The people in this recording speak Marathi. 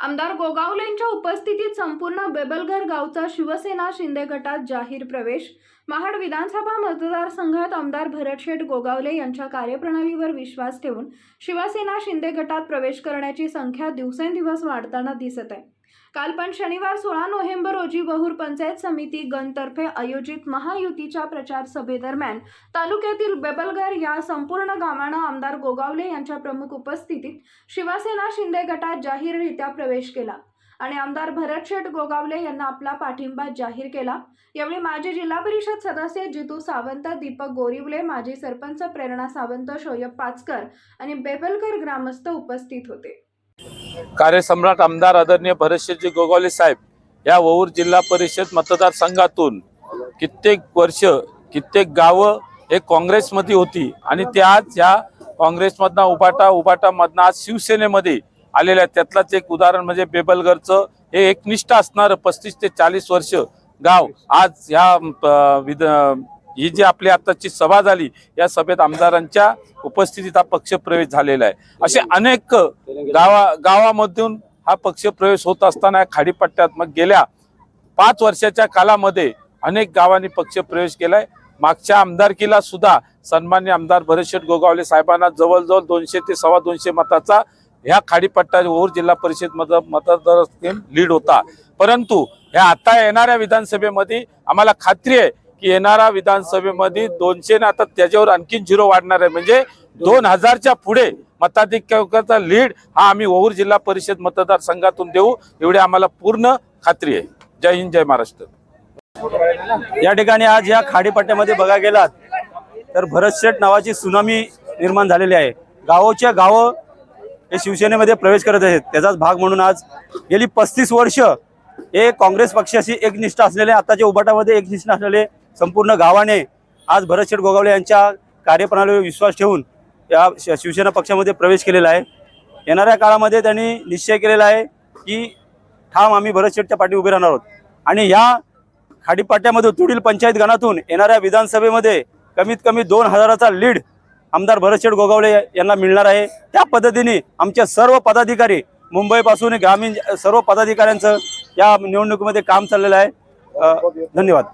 आमदार गोगावलेंच्या उपस्थितीत संपूर्ण बेबलघर गावचा शिवसेना शिंदे गटात जाहीर प्रवेश. महाड विधानसभा मतदारसंघात आमदार भरतशेठ गोगावले यांच्या कार्यप्रणालीवर विश्वास ठेवून शिवसेना शिंदे गटात प्रवेश करण्याची संख्या दिवसेंदिवस वाढताना दिसत आहे. काल पण शनिवार सोळा नोव्हेंबर रोजी बहूर पंचायत समिती गणतर्फे आयोजित महायुतीच्या प्रचार सभेदरम्यान तालुक्यातील बेबलगर या संपूर्ण गावानं आमदार गोगावले यांच्या प्रमुख उपस्थितीत शिवसेना शिंदे गटात जाहीररित्या प्रवेश केला. आणि आमदार भरत शेठ गोगावले यांना आपला पाठिंबा जाहीर केला. यावेळी माजी जिल्हा परिषद सदस्य जितू सावंत दीपक गोरिवले माजी सरपंच प्रेरणा सावंत शोयब पाचकर आणि बेबलकर ग्रामस्थ उपस्थित होते. कार्यसम्राट आमदार आदरणीय भरतशेठजी गोगावले साहेब या वऊर जिल्हा परिषद मतदारसंघातून कित्येक वर्ष कित्येक गावं हे काँग्रेसमध्ये होती आणि ते आज ह्या काँग्रेसमधनं उभाटा उभाटामधनं आज शिवसेनेमध्ये आलेल्या त्यातलाच एक उदाहरण म्हणजे बेबलगरचं हे एकनिष्ठ असणारं पस्तीस ते चाळीस वर्ष गाव आज ह्या विध ही जी आपली आताची सभा झाली या सभेत आमदारांच्या उपस्थितीत हा पक्षप्रवेश झालेला आहे. असे अनेक गावा गावामधून हा पक्षप्रवेश होत असताना या खाडीपट्ट्यात मग गेल्या पाच वर्षाच्या कालामध्ये अनेक गावांनी पक्षप्रवेश केलाय. मागच्या आमदारकीला सुद्धा सन्मान्य आमदार भरतशेठ गोगावले साहेबांना जवळजवळ दोनशे ते सव्वा दोनशे मताचा ह्या खाडीपट्टा ओर जिल्हा परिषद मत मतदार लीड होता. परंतु ह्या आता येणाऱ्या विधानसभेमध्ये आम्हाला खात्री आहे की येणाऱ्या विधानसभेमध्ये दोनशे ना आता त्याच्यावर आणखीन झिरो वाढणार आहे. म्हणजे दोन हजारच्या पुढे मताधिक्याचा लीड हा आम्ही ओहूर जिल्हा परिषद मतदारसंघातून देऊ. एवढी आम्हाला पूर्ण खात्री आहे. जय हिंद जय महाराष्ट्र. या ठिकाणी आज या खाडीपट्ट्यामध्ये बघा गेलात तर भरतशेठ नावाची सुनामी निर्माण झालेली आहे. गावोच्या गावं हे शिवसेनेमध्ये प्रवेश करत आहेत. त्याचाच भाग म्हणून आज गेली पस्तीस वर्ष हे काँग्रेस पक्षाशी एकनिष्ठ असलेले आताच्या उभाटामध्ये एकनिष्ठ असलेले संपूर्ण गावाने आज भरतशेठ गोगावले यांच्या कार्यप्रणालीवर विश्वास ठेवून या शिवसेना पक्षामध्ये प्रवेश केलेला आहे. येणाऱ्या काळामध्ये त्यांनी निश्चय केलेला आहे की ठाम आम्ही भरतशेठच्या पाठी उभे राहणार आहोत. आणि ह्या खाडीपाट्यामध्ये तुडील पंचायत गणातून येणाऱ्या विधानसभेमध्ये कमीत कमी दोन हजाराचा लीड आमदार भरतशेठ गोगावले यांना मिळणार आहे. त्या पद्धतीने आमच्या सर्व पदाधिकारी मुंबईपासून ग्रामीण सर्व पदाधिकाऱ्यांचं या निवडणुकीमध्ये काम चाललेलं आहे. धन्यवाद.